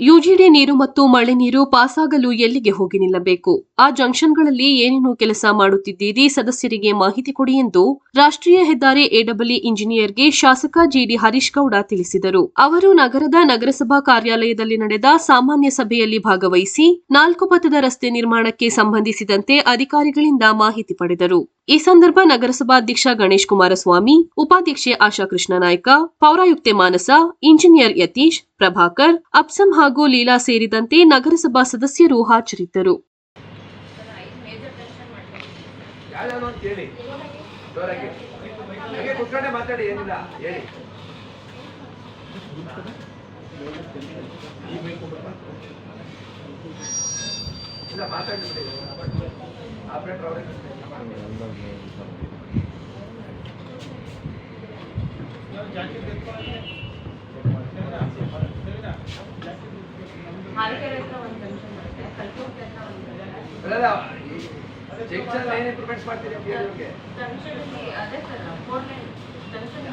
UGD ನೀರು ಮತ್ತು ಮಳೆ ನೀರು ಪಾಸಾಗಲು ಎಲ್ಲಿಗೆ ಹೋಗಿ ನಿಲ್ಲಬೇಕು? ಆ ಜಂಕ್ಷನ್ಗಳಲ್ಲಿ ಏನೇನು ಕೆಲಸ ಮಾಡುತ್ತಿದ್ದೀರಿ? ಸದಸ್ಯರಿಗೆ ಮಾಹಿತಿ ಕೊಡಿ ಎಂದು ರಾಷ್ಟ್ರೀಯ ಹೆದ್ದಾರಿ ಎಡಬ್ಲ್ಯೂ ಇಂಜಿನಿಯರ್ಗೆ ಶಾಸಕ ಜಿಡಿ ಹರೀಶ್ ಗೌಡ ತಿಳಿಸಿದರು. ಅವರು ನಗರದ ನಗರಸಭಾ ಕಾರ್ಯಾಲಯದಲ್ಲಿ ನಡೆದ ಸಾಮಾನ್ಯ ಸಭೆಯಲ್ಲಿ ಭಾಗವಹಿಸಿ ನಾಲ್ಕು ಪಥದ ರಸ್ತೆ ನಿರ್ಮಾಣಕ್ಕೆ ಸಂಬಂಧಿಸಿದಂತೆ ಅಧಿಕಾರಿಗಳಿಂದ ಮಾಹಿತಿ ಪಡೆದರು. ಈ ಸಂದರ್ಭ ನಗರಸಭಾಧ್ಯಕ್ಷ ಗಣೇಶ್ ಕುಮಾರಸ್ವಾಮಿ, ಉಪಾಧ್ಯಕ್ಷೆ ಆಶಾ ಕೃಷ್ಣ ನಾಯ್ಕ ಪೌರಾಯುಕ್ತೆ ಮಾನಸ, ಇಂಜಿನಿಯರ್ ಯತೀಶ್, ಪ್ರಭಾಕರ್, ಅಪ್ಸಂ ಹಾಗೂ ಲೀಲಾ ಸೇರಿದಂತೆ ನಗರಸಭಾ ಸದಸ್ಯರು ಹಾಜರಿದ್ದರು. ಯಾವ್ಯಾವ ಅಂತ ಹೇಳಿ ಜೋರಾಗಿ ಹಾಗೆ ಕುತ್ಕೊಂಡೆ ಮಾತಾಡಿ ಏನಿಲ್ಲ ಹೇಳಿ ಇಲ್ಲ ಮಾತಾಡಿ ಬಿಡಿ ಆಪರೇಟರ್ ಅವರೇ ಹಾಲಿಕೆರೆ ಹತ್ರ ಒಂದು ಜಂಕ್ಷನ್ ಬರುತ್ತೆ ಕಲ್ಪುರ್ಗಿ ಹತ್ರ ಒಂದು ಅಲ್ಲ ಜಂಕ್ಷನ್ ಏನ್ ಇಂಪ್ರೂವ್ಮೆಂಟ್ಸ್ ಮಾಡ್ತೀರಿ ಅಂತ ಹೇಳಿ ಅವ್ರಿಗೆ. ಜಂಕ್ಷನ್ ಅಲ್ಲಿ ಅದೇ ಸರ್ ಫೋರ್ ಲೈನ್ ಜಂಕ್ಷನ್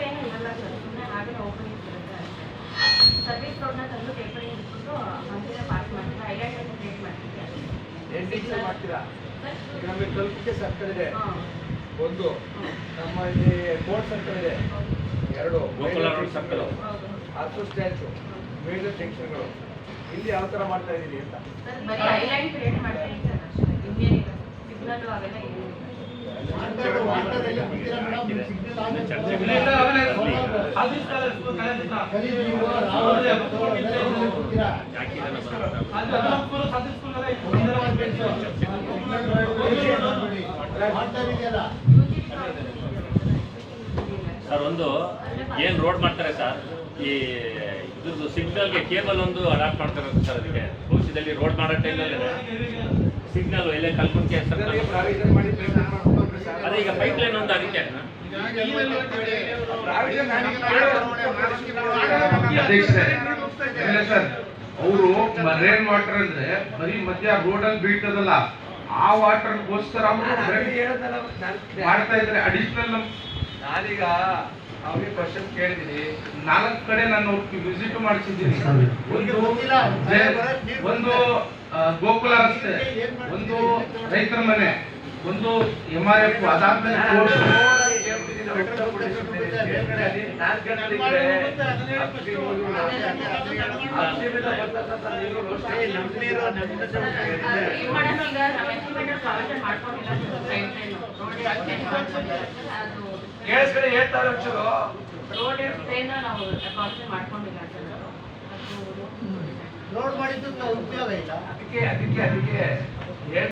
ಏನು ಇರಲ್ಲ ಸರ್ ಸುಮ್ಮನೆ ಹಾಗೆ ಓಪನಿಂಗ್ ಇರುತ್ತೆ ಸರ್ವಿಸ್ ರೋಡ್ನ ತಂದು ಟೇಪರಿಂಗ್ ಇಟ್ಬಿಟ್ಟು ಮಂದಿರ ಪಾಸ್ ಮಾಡ್ತೀವಿ ಕ್ರಿಯೇಟ್ ಮಾಡ್ತೀವಿ ಮಾಡ್ತೀರಾ? ನಮಗೆ ಕಲ್ಪಿಕೆ ಸರ್ಕಲ್ ಇದೆ. ಒಂದು ನಮ್ಮ ಇಲ್ಲಿ ಕೋರ್ಟ್ ಸರ್ಕಲ್ ಇದೆ. ಎರಡು ಸರ್ಕಲ್ ಹೌದು. ಹತ್ತು ಸ್ಟ್ಯಾಚು ಮೇಜರ್ ಜಂಕ್ಷನ್ಗಳು ಇಲ್ಲಿ ಯಾವ ತರ ಮಾಡ್ತಾ ಇದೀನಿ ಅಂತ? ಸಿಗ್ನಲ್ ಅವೆಲ್ಲ ಸರ್, ಒಂದು ಏನ್ ರೋಡ್ ಮಾಡ್ತಾರೆ ಸರ್? ಈ ಇದ್ರದ್ದು ಸಿಗ್ನಲ್ಗೆ ಕೇಬಲ್ ಒಂದು ಅಡಾಪ್ಟ್ ಮಾಡ್ತಾರೆ ಸರ್ ಅದಕ್ಕೆ. ಭವಿಷ್ಯದಲ್ಲಿ ರೋಡ್ ಮಾಡೋ ಟೈಮಲ್ಲಿ ಸಿಗ್ನಲ್ ಎಲ್ಲೇ ಕಲ್ಪಕ್ಕೆ ಸರ್. ಅದೇ ಈಗ ಪೈಪ್ ಲೈನ್ ಒಂದು ಅದಕ್ಕೆ. ಸರ್ ಅವರು ರೇನ್ ವಾಟರ್ ಅಂದ್ರೆ ಬರೀ ಮಧ್ಯ ರೋಡ್ ಅಲ್ಲಿ ಬೀಳ್ತದಲ್ಲ ಆ ವಾಟರ್ ಗೋಸ್ಕರ ಮಾಡ್ತಾ ಇದ್ರೆ ಅಡಿಷನಲ್ ನಾನೀಗ ಅವ್ರಿಗೆ ಕ್ವಶನ್ ಕೇಳಿದೀನಿ ನಾಲ್ಕು ಕಡೆ ನಾನು ವಿಸಿಟ್ ಮಾಡಿಸಿದ್ದೀನಿ. ಒಂದು ಒಂದು ಗೋಕುಲ ರಸ್ತೆ ಒಂದು ರೈತರ ಮನೆ ಒಂದು ಎಂ ಆರ್ ಎಫ್ ಅದಾದ್ಮೇಲೆ ಕೇಳಿಸ್ಕಡೆ ಹೇಳ್ತಾರೆ ರೋಡ್ ಟ್ರೈನ್ ನಾವು ಪ್ರಾವಿಷನ್ ಮಾಡ್ಕೊಂಡಿಲ್ಲ ರೋಡ್ ಮಾಡಿದ್ದು ಉಪಯೋಗ ಇಲ್ಲ. ಅದಕ್ಕೆ ಅದಕ್ಕೆ ಅದಕ್ಕೆ